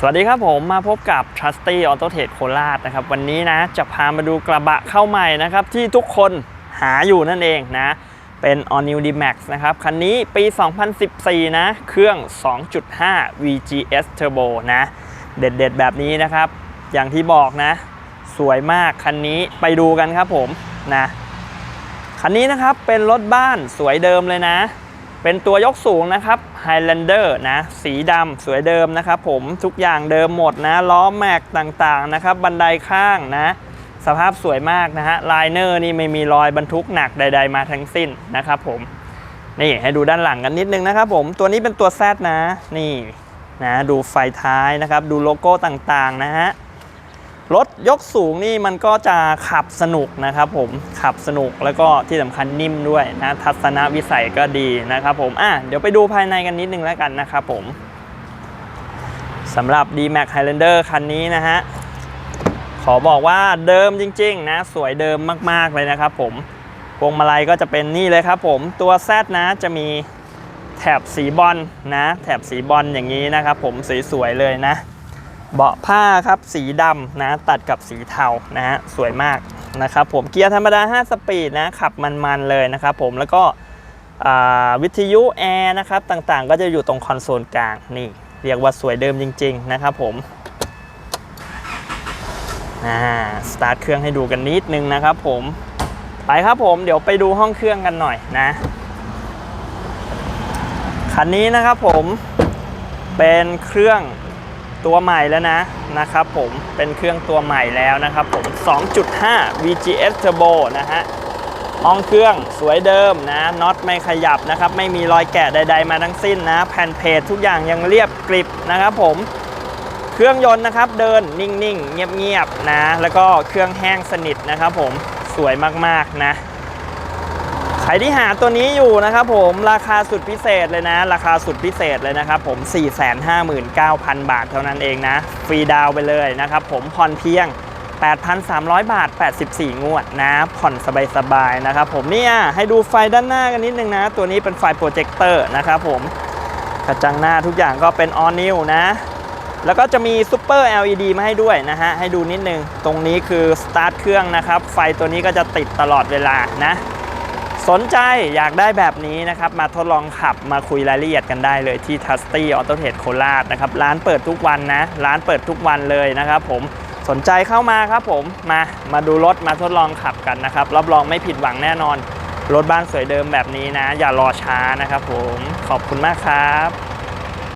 สวัสดีครับผมมาพบกับ Trusty Auto Trade โคราชนะครับ วันนี้นะจะพามาดูกระบะเข้าใหม่นะครับ ที่ทุกคนหาอยู่นั่นเองนะ เป็น All New D-Max นะครับ คันนี้ปี 2014 นะ เครื่อง 2.5 VGS Turbo นะ เด็ดๆ แบบนี้นะครับ อย่างที่บอกนะ สวยมากคันนี้ไปดูกันครับผมนะคันนี้นะครับเป็นรถบ้านสวยเดิมเลยนะ เป็นตัวยกสูงนะครับ Highlander นะ สีดำสวยเดิมนะครับผมทุกอย่างเดิมหมดนะ ล้อแม็กต่างๆนะครับ บันไดข้างนะ สภาพสวยมากนะฮะไลเนอร์นี่ไม่มีรอยบรรทุกหนักใด ๆ มาทั้งสิ้นนะครับผม นี่ให้ดูด้านหลังกันนิดนึงนะครับผมตัวนี้เป็นตัว Z นะ นี่นะดูไฟท้ายนะครับ ดูโลโก้ต่างๆนะฮะ รถยกสูงนี่มันก็จะขับสนุกนะครับผมขับสนุกแล้วก็ที่สำคัญนิ่มด้วยนะทัศนวิสัยก็ดีนะครับผมอะเดี๋ยวไปดูภายในกันนิดนึงแล้วกันนะครับผมสำหรับ D-Max Highlander คันนี้นะฮะขอบอกว่าเดิมจริงๆนะสวยเดิมมากๆเลยนะครับผมพวงมาลัยก็จะเป็นนี่เลยครับผมตัว Z นะจะมีแถบสีบอลนะแถบสีบอลอย่างนี้นะครับผมสวยๆเลยนะ เบาะผ้าครับสีดำนะตัดกับสีเทานะฮะสวยมากนะครับผมเกียร์ธรรมดา 5 สปีดนะขับมันๆเลยนะครับผมแล้วก็วิทยุแอร์นะครับต่างๆ ก็จะอยู่ตรงคอนโซลกลางนี่เรียกว่าสวยเดิมจริง ๆ นะครับผมอ่าสตาร์ทเครื่องให้ดูกันนิดนึงนะครับผมไปครับผมเดี๋ยวไปดูห้องเครื่องกันหน่อยนะคันนี้นะครับผมเป็นเครื่อง ตัวใหม่แล้วนะนะครับผมเป็นเครื่องตัวใหม่แล้วนะครับผม 2.5 VGS Turbo นะฮะห้องเครื่องสวยเดิมนะน็อตไม่ขยับนะครับ ไม่มีรอยแกะใด ๆ มาทั้งสิ้นนะ แผ่นเพจทุกอย่างยังเรียบกริบนะครับผมเครื่องยนต์นะครับเดินนิ่งๆ เงียบๆนะ แล้วก็เครื่องแห้งสนิทนะครับผมสวยมากๆนะ ครที่หาตัวนี้อยู่นะครับผมราคาสุดพิเศษเลยนะ ราคาสุดพิเศษเลยนะครับผม 459,000 บาทเท่านั้นเองนะ ฟรีดาวไปเลยนะครับผมผ่อนเพียง 8,300 บาท 84 งวดนะ ผ่อนสบายๆนะครับผมเนี่ยให้ดูไฟด้านหน้ากันนิดนึงนะ ตัวนี้เป็นไฟโปรเจคเตอร์นะครับผมกระจังหน้าทุกอย่างก็เป็นออนิวนะ แล้วก็จะมีซูเปอร์ LED มาให้ด้วยนะฮะให้ดูนิดนึง ตรงนี้คือสตาร์ทเครื่องนะครับไฟตัวนี้ก็จะติดตลอดเวลานะ สนใจอยากได้แบบนี้นะครับ มาทดลองขับมาคุยรายละเอียดกันได้เลยที่ t ัสตี้ออโตเท e โคราชนะครับ ร้านเปิดทุกวันนะ ร้านเปิดทุกวันเลยนะครับผมสนใจเข้ามาครับผมมามาดูรถมาทดลองขับกันนะครับ รับรองไม่ผิดหวังแน่นอน รถบ้านสวยเดิมแบบนี้นะ อย่ารอช้านะครับผมขอบคุณมากครับ